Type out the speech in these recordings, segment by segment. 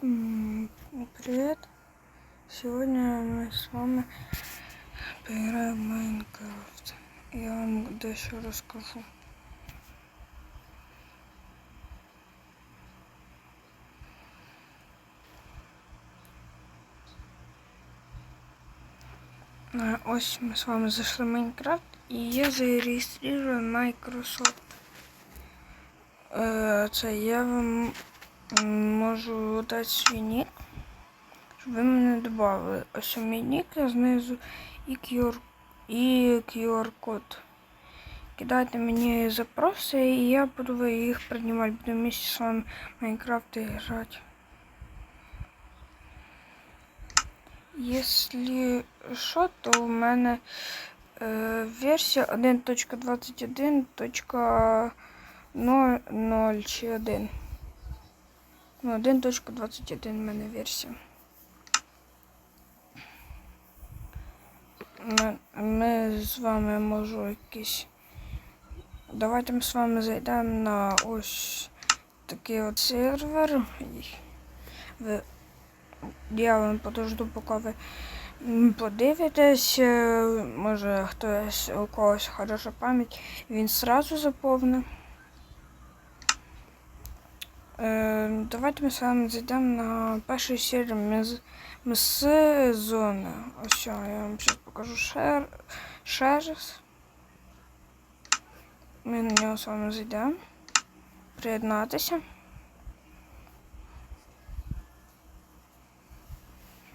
Привет. Сегодня мы с вами поиграем в Майнкрафт. Я вам дещо расскажу. Ось ми з вами зайшли в Майнкрафт і я зареєструю Microsoft. Е, Це я вам можу дати свій нік, щоб ви мене додали. Ось у мій нік а знизу і QR, і QR-код. Кидайте мені запроси, і я буду їх приймати. Буду вместе з вами Майнкрафт грати. Если що, то у мене е, версія 1.21.00 чи 1. Ну, 1.21 в мене версія. Ми, ми з вами можу якісь. Давайте ми з вами зайдемо на ось такий от сервер. Ви я вам подожду, поки ви подивитесь. Е, Може хтось у когось хороша пам'ять, він сразу заповнив. Е, Давайте ми з вами зайдемо на міс- МС зони. Ось я вам зараз покажу ще раз. Ми на нього з вами зайдемо. Приєднатися.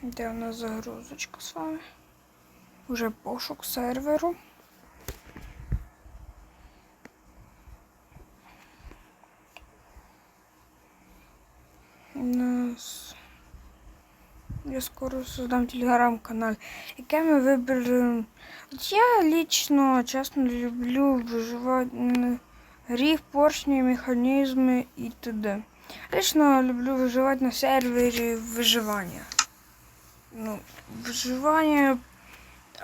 Де у нас загрузочка з вами? Уже пошук серверу. У нас... Я скоро создам телеграм-канал. Ми виберемо? От Я лично, чесно, люблю виживати м, гріх, поршні, механізми і т.д. Лично люблю виживати на сервері виживання. Ну, виживання.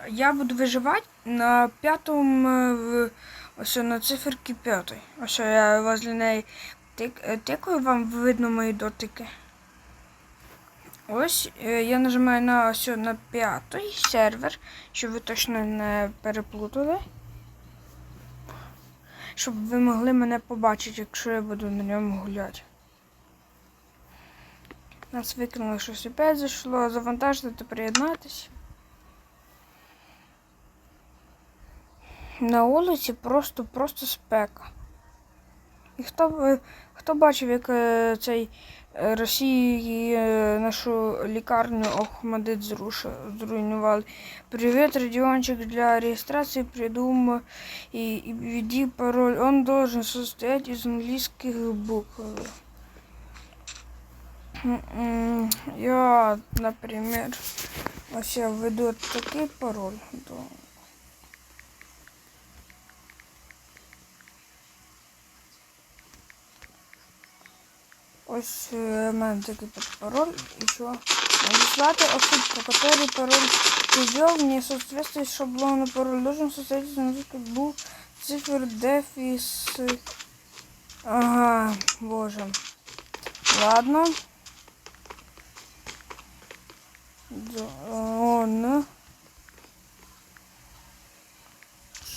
Я буду виживати на п'ятому, в- ось на циферки п'ятої. Ось я возле неї тик, тикаю, вам видно мої дотики. Ось е, я нажимаю на ось на п'ятий сервер, щоб ви точно не переплутали. Щоб ви могли мене побачити, якщо я буду на ньому гуляти. Нас викинуло щось опять зайшло, завантажити та приєднатися. На вулиці просто просто спека. І хто, хто бачив, як е, цей е, Росії е, нашу лікарню Охмадит зруйнували. Привіт, Родіончик, для реєстрації придумав і, і введи пароль. Он должен состоять из английских букв. Я, например, ось я введу такий пароль. Ось е, мене такий пароль. І що? Надіслати ошибку, который пароль ты не соответствует шаблону. Пароль должен состоять нескольких букв, цифр, дефис. Ага, боже. Ладно. Он.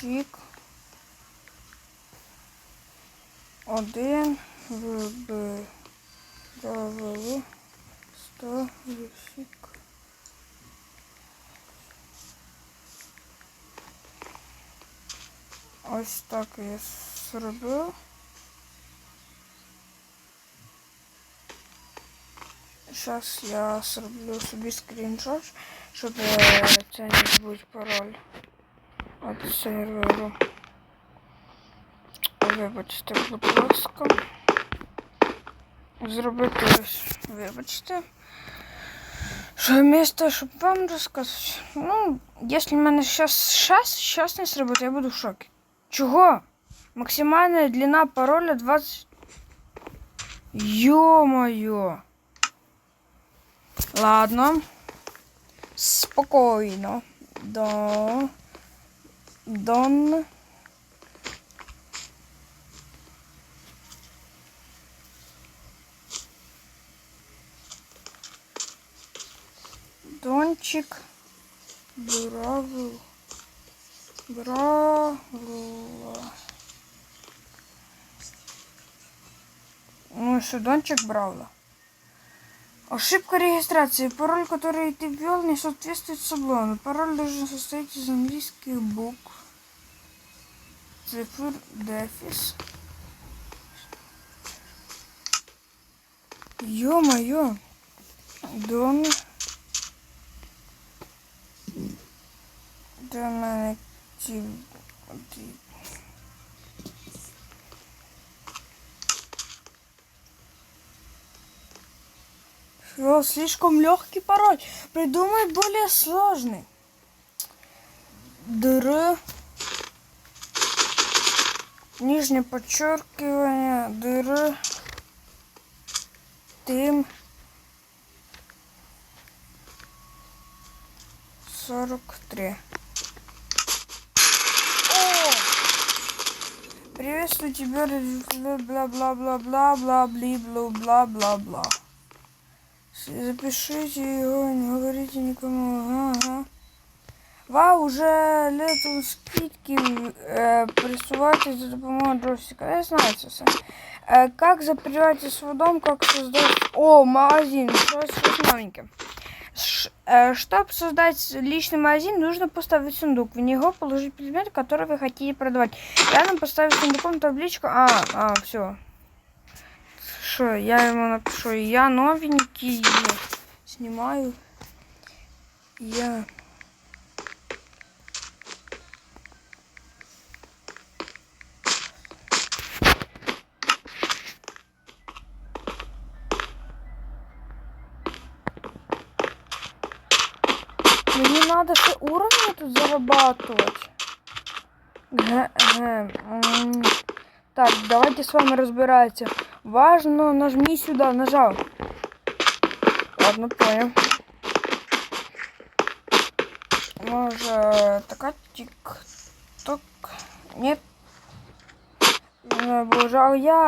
Чик. Один. ВБ. ВВ. Сто. Ось так я зробив. Зараз я зроблю собі скріншот, щоб е, це не забудь пароль від серверу. Вибачте, будь ласка. Зробити ось, вибачте. Що вместо, щоб вам розказати. Ну, якщо в мене зараз щас не сработає, я буду в шокі. Чого? Максимальна длина пароля 20. Ё-моё. Ладно. Спокійно. До... Дон. Дончик. Бравл. Бравла. Ну что, Дончик Бравла. Ошибка регистрации. Пароль, который ты ввел, не соответствует шаблону. Пароль должен состоять из английских букв. Цифр, дефис. Ё-моё. Дон. Донатив. Всё, слишком легкий пароль. Придумай более сложный. Др. Нижнее подчеркивание. Др. Тим. 43. Приветствую тебя, бла-бла-бла-бла-бла-бли-бла-бла-бла-бла. Запишите его, не говорите никому. Ага. Вау, уже летом скидки э, присылайте за допомогою дросика. Я знаю. Э, как запрягайте свой дом, как создать... О, магазин, что-то новенькое. Ш- э, Чтобы создать личный магазин, нужно поставить сундук. В него положить предметы, которые вы хотите продавать. Рядом поставить сундуком табличку. А, а, все. Что, я ему напишу. Я новенький. Снимаю. Я... надо все уровни тут зарабатывать. Ге- ге, м. Так, давайте с вами разбираться. Важно, нажми сюда, нажал. Ладно, понял. Может, такая тик-ток. Нет. А я...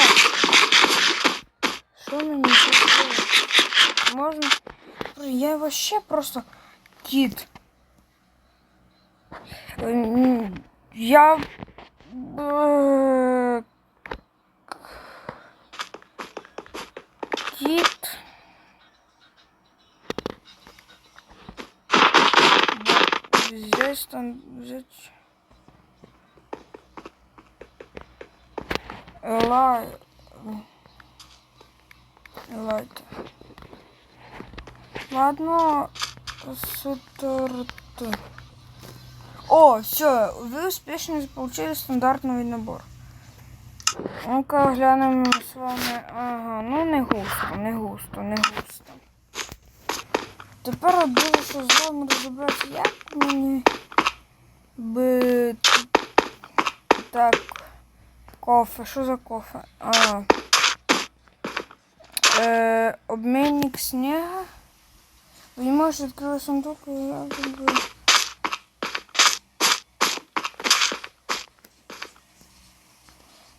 Что мне не Можно... Я вообще просто кит. М, Я... э, Кит. Здесь там взять... Лай... Лайт. Ладно, Сутурт. О, все, вы успешно получили стандартный набор. Ну-ка глянемо з вами. Ага, ну не густо, не густо, не густо. Тепер от дуже що з вами розібратися, як мені би так. Кофе, що за кофе? А. Е, обмінник снега. Ви можете відкрити сундук я би...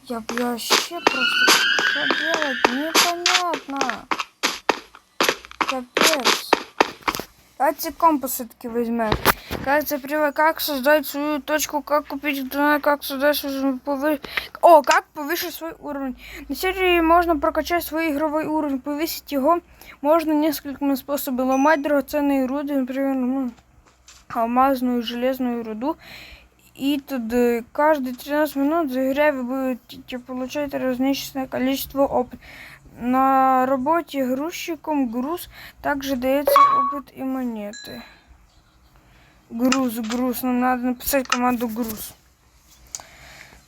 Я б вообще просто... Что делать? Непонятно. Капец. Давайте компас все-таки возьмем. Кажется, привод, как создать свою точку, как купить донат, как создать свой повы... О, как повысить свой уровень. На серии можно прокачать свой игровой уровень, повысить его можно несколькими способами. Ломать драгоценные руды, например, ну, алмазную, железную руду. И э, каждые 13 минут за игре вы будете получать различное количество опыта. На работе грузчиком груз также дается опыт и монеты. Груз, груз. Нам надо написать команду груз.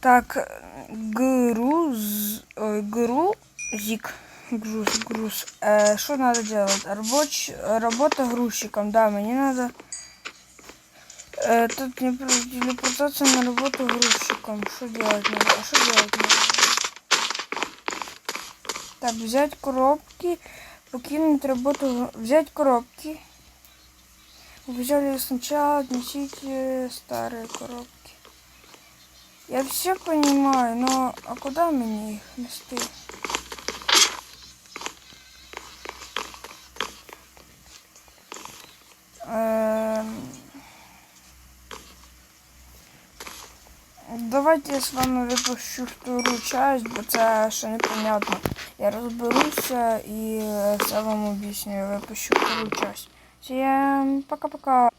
Так, груз, ой, грузик, груз, груз. Э, что надо делать? Рабоч, работа грузчиком, да, мне надо э, тут не про- телепортация на работу грузчиком. Что делать надо? А что делать надо? Так, взять коробки, покинуть работу, взять коробки. Вы взяли сначала, отнесите старые коробки. Я все понимаю, но а куда мне их нести? Давайте я з вами випущу вторую часть, бо це ще непонятно. Я розберуся і все вам об'ясню. Я випущу вторую часть. Всім пока-пока.